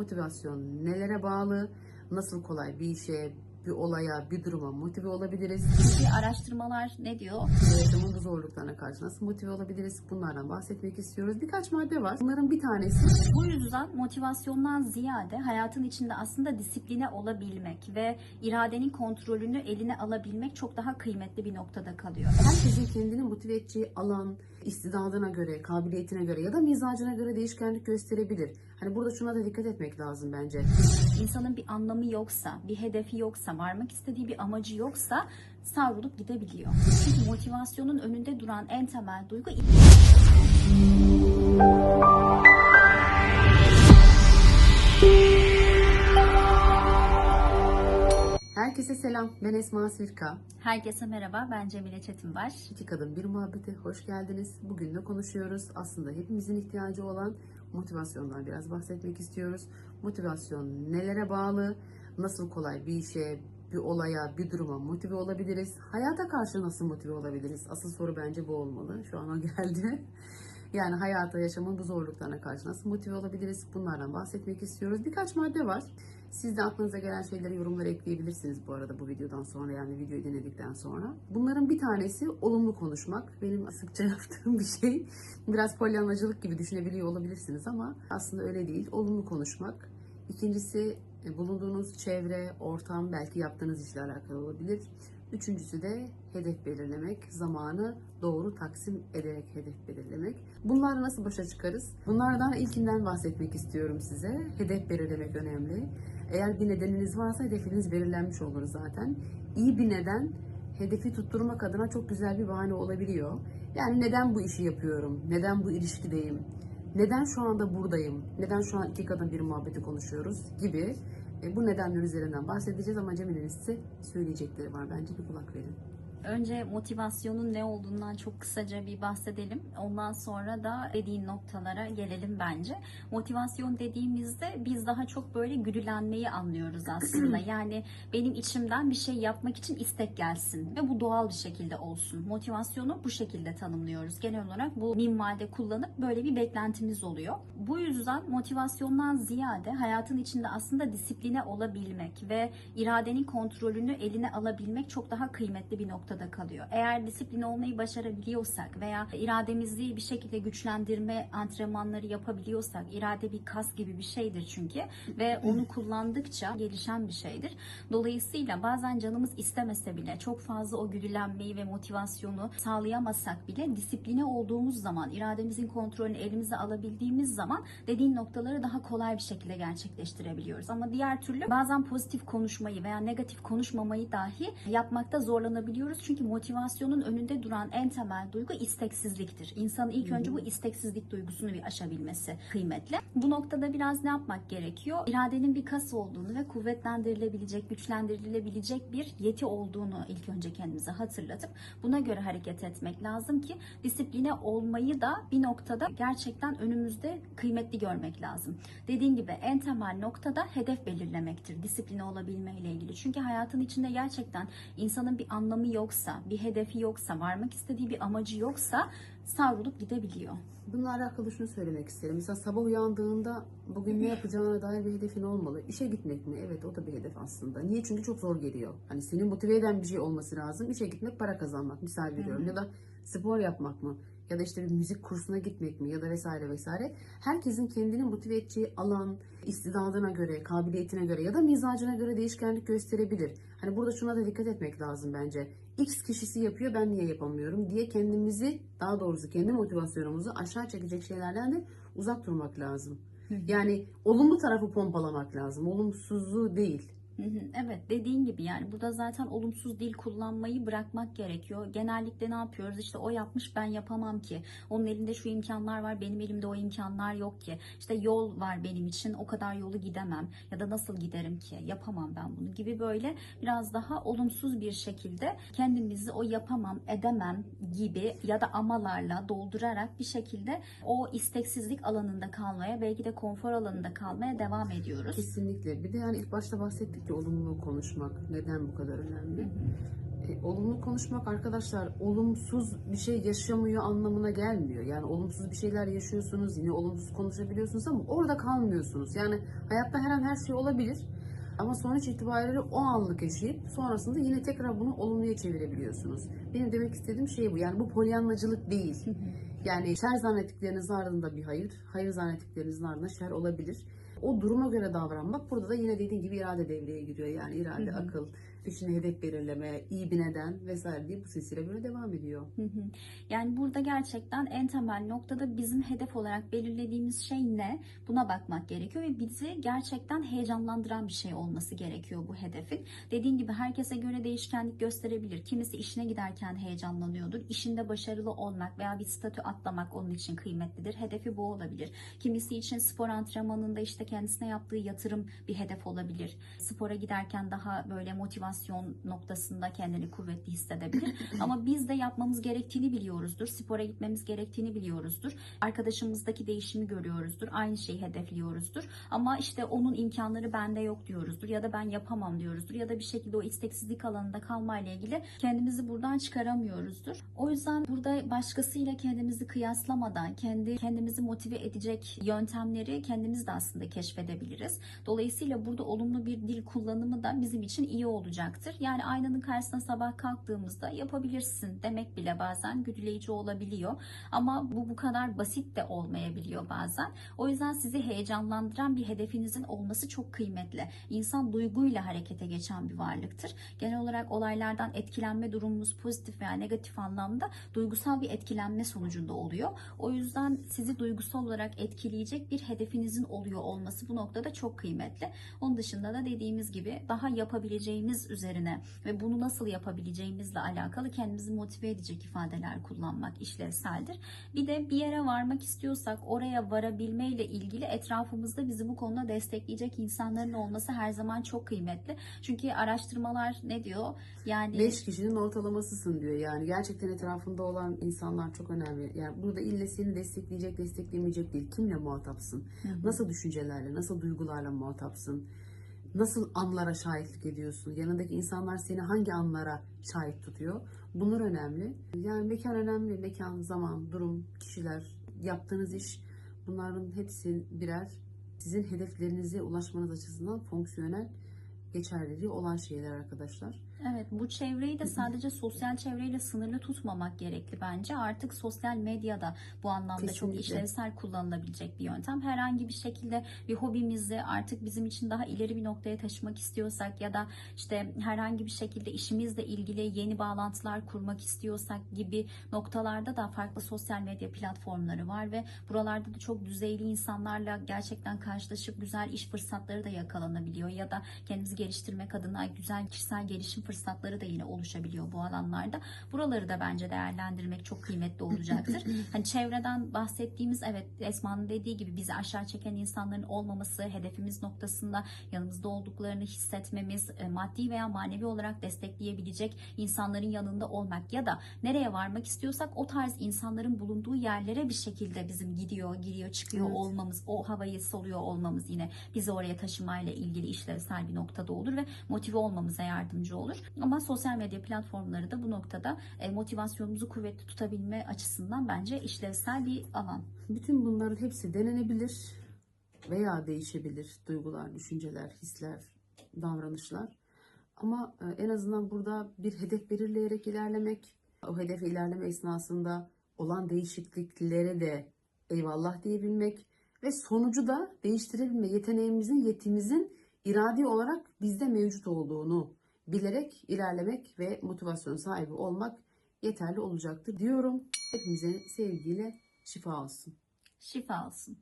Motivasyon nelere bağlı? Nasıl kolay bir işe, bir olaya, bir duruma motive olabiliriz? Peki araştırmalar ne diyor? Yaşamın bu zorluklarına karşı nasıl motive olabiliriz? Bunlardan bahsetmek istiyoruz. Birkaç madde var. Bunların bir tanesi Bu yüzden motivasyondan ziyade hayatın içinde aslında disipline olabilmek ve iradenin kontrolünü eline alabilmek çok daha kıymetli bir noktada kalıyor. herkesin kendini motive edeceği alan, istidadına göre, kabiliyetine göre ya da mizacına göre değişkenlik gösterebilir. Hani burada şuna da dikkat etmek lazım bence. İnsanın bir anlamı yoksa, bir hedefi yoksa, varmak istediği bir amacı yoksa savrulup gidebiliyor. Çünkü motivasyonun önünde duran en temel duygu Herkese selam. Ben Esma Sirka. Herkese merhaba, ben Cemile Çetinbaş. İki kadın bir muhabbete hoş geldiniz. Bugün ne konuşuyoruz? Aslında hepimizin ihtiyacı olan motivasyondan biraz bahsetmek istiyoruz. Motivasyon nelere bağlı? Nasıl kolay bir işe, bir olaya, bir duruma motive olabiliriz? Hayata karşı nasıl motive olabiliriz? Asıl soru bence bu olmalı. Şu an o geldi. Yani hayata, yaşamın bu zorluklarına karşı nasıl motive olabiliriz? Bunlardan bahsetmek istiyoruz. Birkaç madde var. Siz de aklınıza gelen şeyleri yorumlara ekleyebilirsiniz bu arada bu videodan sonra yani videoyu dinledikten sonra. Bunların bir tanesi olumlu konuşmak. Benim sıkça yaptığım bir şey. Biraz polyanlacılık gibi düşünebiliyor olabilirsiniz ama aslında öyle değil. Olumlu konuşmak. İkincisi e, bulunduğunuz çevre, ortam, belki yaptığınız işle alakalı olabilir. Üçüncüsü de hedef belirlemek, zamanı doğru taksim ederek hedef belirlemek. Bunlarla nasıl başa çıkarız? Bunlardan ilkinden bahsetmek istiyorum size. Hedef belirlemek önemli. Eğer bir nedeniniz varsa hedefiniz belirlenmiş olur zaten. İyi bir neden hedefi tutturmak adına çok güzel bir bahane olabiliyor. Yani neden bu işi yapıyorum? Neden bu ilişkideyim? Neden şu anda buradayım? Neden şu an iki kadın bir muhabbeti konuşuyoruz gibi bu nedenler üzerinden bahsedeceğiz ama Cemile'nin size söyleyecekleri var. Bence bir kulak verin. Önce motivasyonun ne olduğundan çok kısaca bir bahsedelim. Ondan sonra da dediğin noktalara gelelim bence. Motivasyon dediğimizde biz daha çok böyle güdülenmeyi anlıyoruz aslında. yani benim içimden bir şey yapmak için istek gelsin ve bu doğal bir şekilde olsun. Motivasyonu bu şekilde tanımlıyoruz. Genel olarak bu minvalde kullanıp böyle bir beklentimiz oluyor. Bu yüzden motivasyondan ziyade hayatın içinde aslında disipline olabilmek ve iradenin kontrolünü eline alabilmek çok daha kıymetli bir noktada kalıyor. Eğer disiplin olmayı başarabiliyorsak veya irademizi bir şekilde güçlendirme antrenmanları yapabiliyorsak, irade bir kas gibi bir şeydir çünkü ve onu kullandıkça gelişen bir şeydir. Dolayısıyla bazen canımız istemese bile çok fazla o güdülenmeyi ve motivasyonu sağlayamasak bile disipline olduğumuz zaman, irademizin kontrolünü elimize alabildiğimiz zaman dediğin noktaları daha kolay bir şekilde gerçekleştirebiliyoruz. Ama diğer türlü bazen pozitif konuşmayı veya negatif konuşmamayı dahi yapmakta zorlanabiliyoruz. Çünkü motivasyonun önünde duran en temel duygu isteksizliktir. İnsanın ilk önce bu isteksizlik duygusunu bir aşabilmesi kıymetli. Bu noktada biraz ne yapmak gerekiyor? İradenin bir kas olduğunu ve kuvvetlendirilebilecek, güçlendirilebilecek bir yeti olduğunu ilk önce kendimize hatırlatıp buna göre hareket etmek lazım ki disipline olmayı da bir noktada gerçekten önümüzde kıymetli görmek lazım. Dediğim gibi en temel noktada hedef belirlemektir. Disipline olabilme ile ilgili. Çünkü hayatın içinde gerçekten insanın bir anlamı yoksa, bir hedefi yoksa, varmak istediği bir amacı yoksa savrulup gidebiliyor. Bununla alakalı şunu söylemek isterim. Mesela sabah uyandığında bugün ne yapacağına dair bir hedefin olmalı. İşe gitmek mi? Evet o da bir hedef aslında. Niye? Çünkü çok zor geliyor. Hani seni motive eden bir şey olması lazım. İşe gitmek, para kazanmak. Misal veriyorum. Ya da spor yapmak mı? Ya da işte bir müzik kursuna gitmek mi? Ya da vesaire vesaire. Herkesin kendini motive edeceği alan, istidadına göre, kabiliyetine göre ya da mizacına göre değişkenlik gösterebilir. Hani burada şuna da dikkat etmek lazım bence. X kişisi yapıyor ben niye yapamıyorum diye kendimizi daha doğrusu kendi motivasyonumuzu aşağı çekecek şeylerden de uzak durmak lazım. Yani olumlu tarafı pompalamak lazım. Olumsuzluğu değil. Evet dediğin gibi yani burada zaten olumsuz dil kullanmayı bırakmak gerekiyor. Genellikle ne yapıyoruz işte o yapmış ben yapamam ki. Onun elinde şu imkanlar var benim elimde o imkanlar yok ki. İşte yol var benim için o kadar yolu gidemem ya da nasıl giderim ki yapamam ben bunu gibi böyle biraz daha olumsuz bir şekilde kendimizi o yapamam edemem gibi ya da amalarla doldurarak bir şekilde o isteksizlik alanında kalmaya belki de konfor alanında kalmaya devam ediyoruz. Kesinlikle. Bir de yani ilk başta bahsettik Sürekli olumlu konuşmak neden bu kadar önemli? E, olumlu konuşmak arkadaşlar olumsuz bir şey yaşamıyor anlamına gelmiyor. Yani olumsuz bir şeyler yaşıyorsunuz, yine olumsuz konuşabiliyorsunuz ama orada kalmıyorsunuz. Yani hayatta her an her şey olabilir. Ama sonuç itibariyle o anlık yaşayıp sonrasında yine tekrar bunu olumluya çevirebiliyorsunuz. Benim demek istediğim şey bu. Yani bu polyanlacılık değil. Yani şer zannettiklerinizin ardında bir hayır, hayır zannettiklerinizin ardında şer olabilir. O duruma göre davranmak burada da yine dediğim gibi irade devreye giriyor. Yani irade, Hı hı. akıl, düşüne hedef belirleme, iyi bir neden vesaire diye bu silsile böyle devam ediyor. Hı hı. Yani burada gerçekten en temel noktada bizim hedef olarak belirlediğimiz şey ne? Buna bakmak gerekiyor ve bizi gerçekten heyecanlandıran bir şey olması gerekiyor bu hedefin. Dediğim gibi herkese göre değişkenlik gösterebilir. Kimisi işine giderken heyecanlanıyordur. İşinde başarılı olmak veya bir statü atlamak onun için kıymetlidir. Hedefi bu olabilir. Kimisi için spor antrenmanında işte kendisine yaptığı yatırım bir hedef olabilir. Spora giderken daha böyle motivasyon noktasında kendini kuvvetli hissedebilir. Ama biz de yapmamız gerektiğini biliyoruzdur. Spora gitmemiz gerektiğini biliyoruzdur. Arkadaşımızdaki değişimi görüyoruzdur. Aynı şeyi hedefliyoruzdur. Ama işte onun imkanları bende yok diyoruzdur. Ya da ben yapamam diyoruzdur. Ya da bir şekilde o isteksizlik alanında kalmayla ilgili kendimizi buradan çıkaramıyoruzdur. O yüzden burada başkasıyla kendimizi kıyaslamadan kendi kendimizi motive edecek yöntemleri kendimiz de aslında keşfedebiliriz. Dolayısıyla burada olumlu bir dil kullanımı da bizim için iyi olacaktır. Yani aynanın karşısına sabah kalktığımızda yapabilirsin demek bile bazen güdüleyici olabiliyor. Ama bu bu kadar basit de olmayabiliyor bazen. O yüzden sizi heyecanlandıran bir hedefinizin olması çok kıymetli. İnsan duyguyla harekete geçen bir varlıktır. Genel olarak olaylardan etkilenme durumumuz pozitif veya negatif anlamda duygusal bir etkilenme sonucunda oluyor. O yüzden sizi duygusal olarak etkileyecek bir hedefinizin oluyor olması bu noktada çok kıymetli. Onun dışında da dediğimiz gibi daha yapabileceğimiz üzerine ve bunu nasıl yapabileceğimizle alakalı kendimizi motive edecek ifadeler kullanmak işlevseldir. Bir de bir yere varmak istiyorsak oraya varabilmeyle ilgili etrafımızda bizi bu konuda destekleyecek insanların olması her zaman çok kıymetli. Çünkü araştırmalar ne diyor? Yani 5 kişinin ortalamasısın diyor. Yani gerçekten etrafında olan insanlar çok önemli. Yani burada ille seni destekleyecek, desteklemeyecek değil. Kimle muhatapsın? Nasıl düşüncelerle, nasıl duygularla muhatapsın? Nasıl anlara şahitlik ediyorsun? Yanındaki insanlar seni hangi anlara şahit tutuyor? Bunlar önemli. Yani mekan önemli. Mekan, zaman, durum, kişiler, yaptığınız iş bunların hepsi birer sizin hedeflerinize ulaşmanız açısından fonksiyonel geçerliliği olan şeyler arkadaşlar. Evet bu çevreyi de sadece sosyal çevreyle sınırlı tutmamak gerekli bence. Artık sosyal medyada bu anlamda çok Kesinlikle. işlevsel kullanılabilecek bir yöntem. Herhangi bir şekilde bir hobimizi artık bizim için daha ileri bir noktaya taşımak istiyorsak ya da işte herhangi bir şekilde işimizle ilgili yeni bağlantılar kurmak istiyorsak gibi noktalarda da farklı sosyal medya platformları var ve buralarda da çok düzeyli insanlarla gerçekten karşılaşıp güzel iş fırsatları da yakalanabiliyor ya da kendimizi geliştirmek adına güzel kişisel gelişim fırsatları da yine oluşabiliyor bu alanlarda. Buraları da bence değerlendirmek çok kıymetli olacaktır. hani çevreden bahsettiğimiz evet Esma'nın dediği gibi bizi aşağı çeken insanların olmaması, hedefimiz noktasında yanımızda olduklarını hissetmemiz, e, maddi veya manevi olarak destekleyebilecek insanların yanında olmak ya da nereye varmak istiyorsak o tarz insanların bulunduğu yerlere bir şekilde bizim gidiyor, giriyor, çıkıyor Evet. olmamız, o havayı soluyor olmamız yine bizi oraya taşımayla ilgili işlevsel bir noktada olur ve motive olmamıza yardımcı olur. Ama sosyal medya platformları da bu noktada e, motivasyonumuzu kuvvetli tutabilme açısından bence işlevsel bir alan. Bütün bunların hepsi denenebilir veya değişebilir. Duygular, düşünceler, hisler, davranışlar. Ama e, en azından burada bir hedef belirleyerek ilerlemek, o hedefe ilerleme esnasında olan değişikliklere de eyvallah diyebilmek ve sonucu da değiştirebilme yeteneğimizin, yetimizin iradi olarak bizde mevcut olduğunu bilerek ilerlemek ve motivasyon sahibi olmak yeterli olacaktır diyorum. Hepimize sevgiyle şifa olsun. Şifa olsun.